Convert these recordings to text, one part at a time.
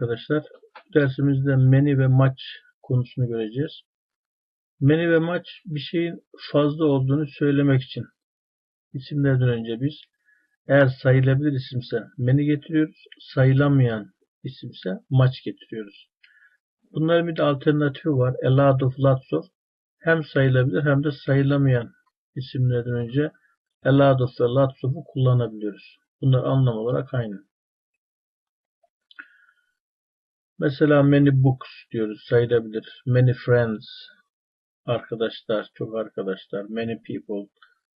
Arkadaşlar dersimizde many ve much konusunu göreceğiz. Many ve much bir şeyin fazla olduğunu söylemek için isimlerden önce biz eğer sayılabilir isimse many getiriyoruz. Sayılamayan isimse much getiriyoruz. Bunların bir de alternatifi var. Lots of. Hem sayılabilir hem de sayılamayan isimlerden önce of ve lots of'u kullanabiliyoruz. Bunlar anlam olarak aynı. Mesela many books diyoruz sayılabilir. Many friends arkadaşlar, çok arkadaşlar. Many people,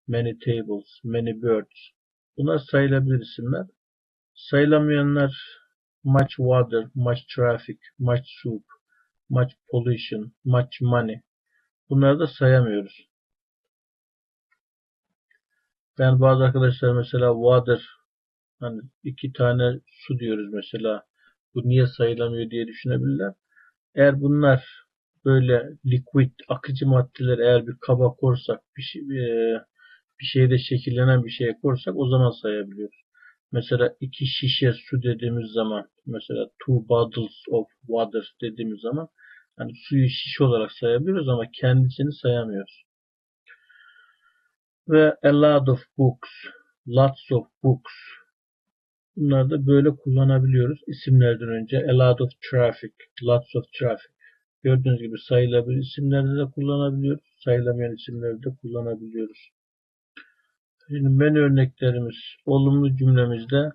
many tables, many birds. Bunlar sayılabilir isimler. Sayılamayanlar much water, much traffic, much soup, much pollution, much money. Bunları da sayamıyoruz. Ben bazı arkadaşlar mesela water hani iki tane su diyoruz mesela bu niye sayılamıyor diye düşünebilirler. Eğer bunlar böyle liquid, akıcı maddeler eğer bir kaba korsak, bir, şey, bir şeyde şekillenen bir şeye korsak o zaman sayabiliyoruz. Mesela iki şişe su dediğimiz zaman, mesela two bottles of water dediğimiz zaman hani suyu şişe olarak sayabiliyoruz ama kendisini sayamıyoruz. Ve a lot of books, lots of books, Bunları da böyle kullanabiliyoruz. İsimlerden önce a lot of traffic, lots of traffic. Gördüğünüz gibi sayılabilir isimlerde de kullanabiliyoruz. Sayılamayan isimlerde de kullanabiliyoruz. Şimdi many örneklerimiz olumlu cümlemizde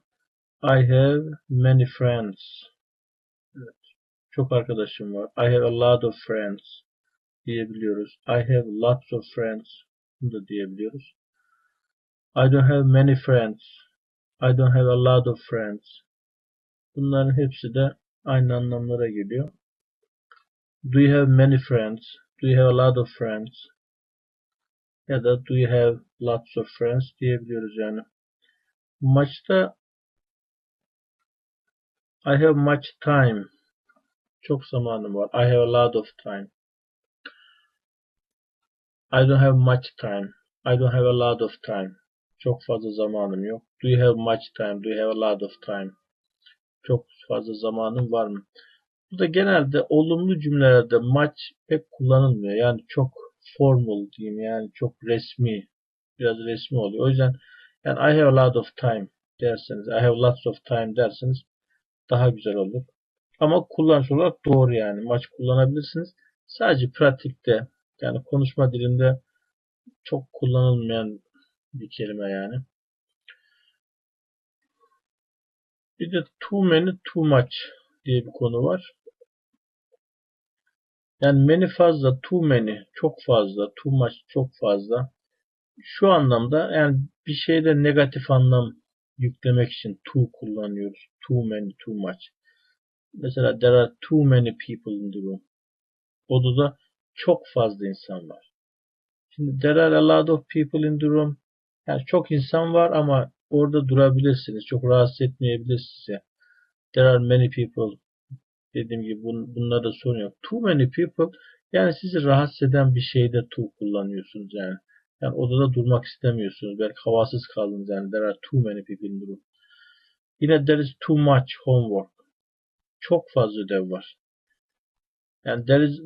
I have many friends. Evet. Çok arkadaşım var. I have a lot of friends diyebiliyoruz. I have lots of friends. Bunu da diyebiliyoruz. I don't have many friends. I don't have a lot of friends. Bunların hepsi de aynı anlamlara geliyor. Do you have many friends? Do you have a lot of friends? Ya da do you have lots of friends diyebiliyoruz yani. Maçta I have much time. Çok zamanım var. I have a lot of time. I don't have much time. I don't have a lot of time. Çok fazla zamanım yok. Do you have much time? Do you have a lot of time? Çok fazla zamanım var mı? Bu da genelde olumlu cümlelerde much pek kullanılmıyor. Yani çok formal diyeyim yani çok resmi. Biraz resmi oluyor. O yüzden yani I have a lot of time derseniz, I have lots of time derseniz daha güzel olur. Ama kullanış olarak doğru yani. Maç kullanabilirsiniz. Sadece pratikte yani konuşma dilinde çok kullanılmayan bir kelime yani. Bir de too many, too much diye bir konu var. Yani many fazla, too many çok fazla, too much çok fazla. Şu anlamda yani bir şeyde negatif anlam yüklemek için too kullanıyoruz. Too many, too much. Mesela there are too many people in the room. Odada çok fazla insan var. Şimdi there are a lot of people in the room. Yani çok insan var ama orada durabilirsiniz. Çok rahatsız etmeyebilir size. There are many people. Dediğim gibi bun, bunlarda sorun yok. Too many people yani sizi rahatsız eden bir şeyde too kullanıyorsunuz yani. Yani odada durmak istemiyorsunuz. Belki havasız kaldınız yani. There are too many people in the room. Yine there is too much homework. Çok fazla ödev var. Yani there is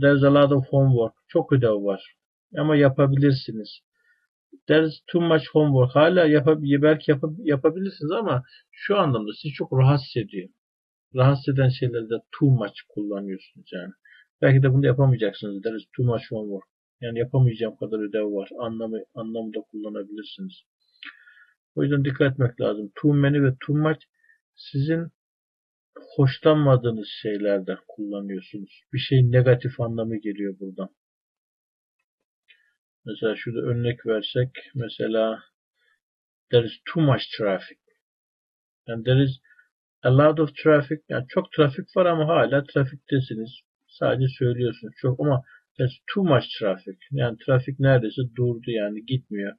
there's a lot of homework. Çok ödev var. Ama yapabilirsiniz. There is too much homework. Hala yapab belki yapab yapabilirsiniz ama şu anlamda sizi çok rahatsız ediyor. Rahatsız eden şeylerde too much kullanıyorsunuz yani. Belki de bunu yapamayacaksınız. There is too much homework. Yani yapamayacağım kadar ödev var. Anlamı, anlamda kullanabilirsiniz. O yüzden dikkat etmek lazım. Too many ve too much sizin hoşlanmadığınız şeylerde kullanıyorsunuz. Bir şey negatif anlamı geliyor buradan. Mesela şurada örnek versek mesela there is too much traffic. And there is a lot of traffic. Yani çok trafik var ama hala trafiktesiniz. Sadece söylüyorsunuz. Çok ama there's too much traffic. Yani trafik neredeyse durdu yani gitmiyor.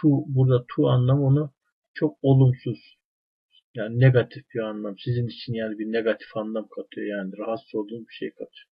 Too, burada too anlamı onu çok olumsuz yani negatif bir anlam. Sizin için yani bir negatif anlam katıyor yani rahatsız olduğunuz bir şey katıyor.